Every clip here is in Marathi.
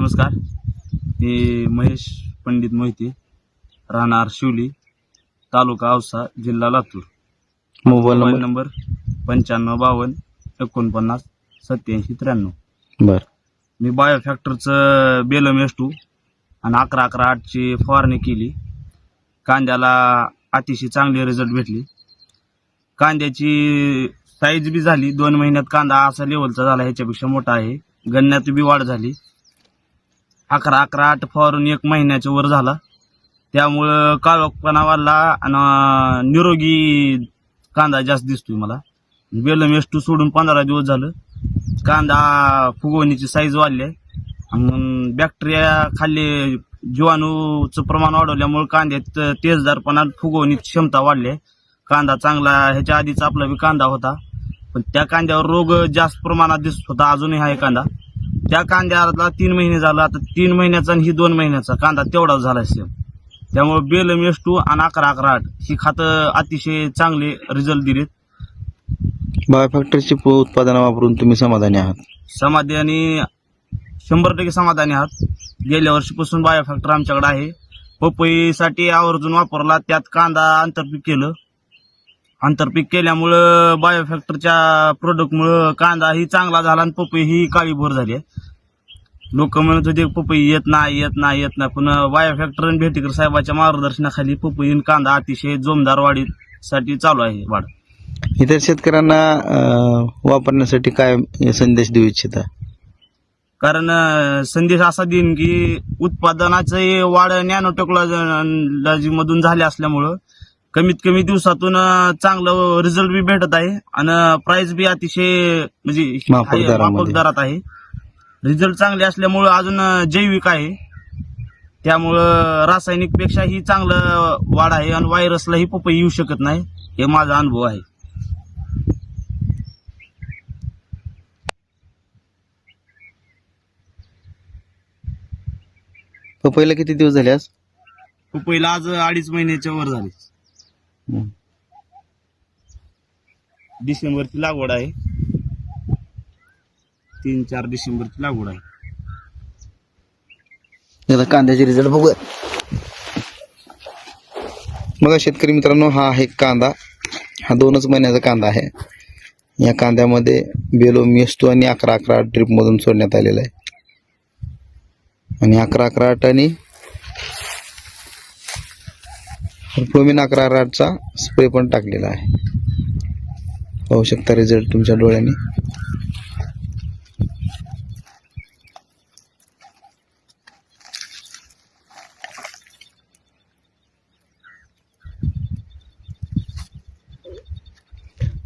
नमस्कार. मी महेश पंडित मोहिते राहणार शिवली तालुका औसा जिल्हा लातूर. Mobile number? पंच्याण्णव बावन्न एकोणपन्नास सत्याऐंशी त्र्याण्णव. बर. मी बायो फॅक्टरचं बेलम एस टू आणि अकरा अकरा आठची फवारणी केली. कांद्याला अतिशय चांगले रिझल्ट भेटले. कांद्याची साईज बी झाली. दोन महिन्यात कांदा असा लेवलचा झाला ह्याच्यापेक्षा मोठा आहे. गन्यात बी वाढ झाली. अकरा अकरा आठ फवारून एक महिन्याच्या वर झाला. त्यामुळं काळोखपणा वाढला आणि निरोगी कांदा जास्त दिसतोय मला. बेलम एस टू सोडून पंधरा दिवस झालं. कांदा फुगवणीची साईज वाढली आहे. बॅक्टेरिया खाल्ले जीवाणूचं प्रमाण वाढवल्यामुळे कांद्यात तेजदारपणा फुगवणीची क्षमता वाढली आहे. कांदा चांगला ह्याच्या आधीचा आपला बी कांदा होता. पण त्या कांद्यावर रोग जास्त प्रमाणात दिसत होता. अजूनही आहे कांदा. त्या कांद्याला तीन महिने झाला आता तीन महिन्याचा आणि ही दोन महिन्याचा कांदा तेवढाच झाला सेम त्यामुळे बेलम एस टू आणि अकरा अकरा आठ ही खातं अतिशय चांगले रिझल्ट दिलेत. बायोफॅक्टरची उत्पादनं वापरून तुम्ही समाधानी आहात. समाधानी शंभर टक्के समाधानी आहात. गेल्या वर्षीपासून बायो फॅक्टर आमच्याकडे आहे. पपईसाठी आवर्जून वापरला त्यात कांदा आंतरपीक केलं. आंतरपीक केल्यामुळं बायो फॅक्टरच्या प्रोडक्टमुळं कांदा ही चांगला झाला आणि पपई ही काळी भोर झाली लोक म्हणत होते पपई येत नाही येत नाही येत नाही. पण बायो फॅक्टर आणि भेटीकर साहेबाच्या मार्गदर्शनाखाली पपई आणि कांदा अतिशय जोमदार वाढीसाठी चालू आहे वाढ. इतर शेतकऱ्यांना वापरण्यासाठी काय संदेश देऊ इच्छिता? कारण संदेश असा देईन की उत्पादनाचे वाढ नॅनो टेक्नॉलॉजी मधून झाले असल्यामुळं कमीत कमी दिवसातून चांगलं रिझल्ट बी भेटत आहे. आणि प्राइस बी अतिशय म्हणजे माफक दरात आहे. रिझल्ट चांगले असल्यामुळं अजून जैविक आहे. त्यामुळं रासायनिक पेक्षाही चांगलं वाढ आहे. आणि व्हायरसलाही पपई येऊ शकत नाही. हे माझा अनुभव आहे. पपईला किती दिवस झाले आज? पपईला आज अडीच महिन्याच्या वर झाले. हं. डिसेंबरची लागवड आहे. तीन चार डिसेंबरची लागवड आहे. कांद्याचे रिझल्ट बघूया. बघा शेतकरी मित्रांनो हा आहे कांदा. हा दोनच महिन्याचा कांदा आहे. या कांद्यामध्ये बेलो मेस्टो आणि अकरा अकरा आठ ड्रिप मधून सोडण्यात आलेला आहे. आणि अकरा अकरा आठ आणि फ्लोमिन अकरा आठचा स्प्रे पण टाकलेला आहे. पाहू शकता रिझल्ट तुमच्या डोळ्यांनी.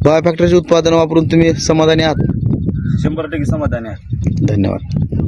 बायो फॅक्टरीचे उत्पादन वापरून तुम्ही समाधानी आहात? शंभर टक्के समाधानी आहे धन्यवाद.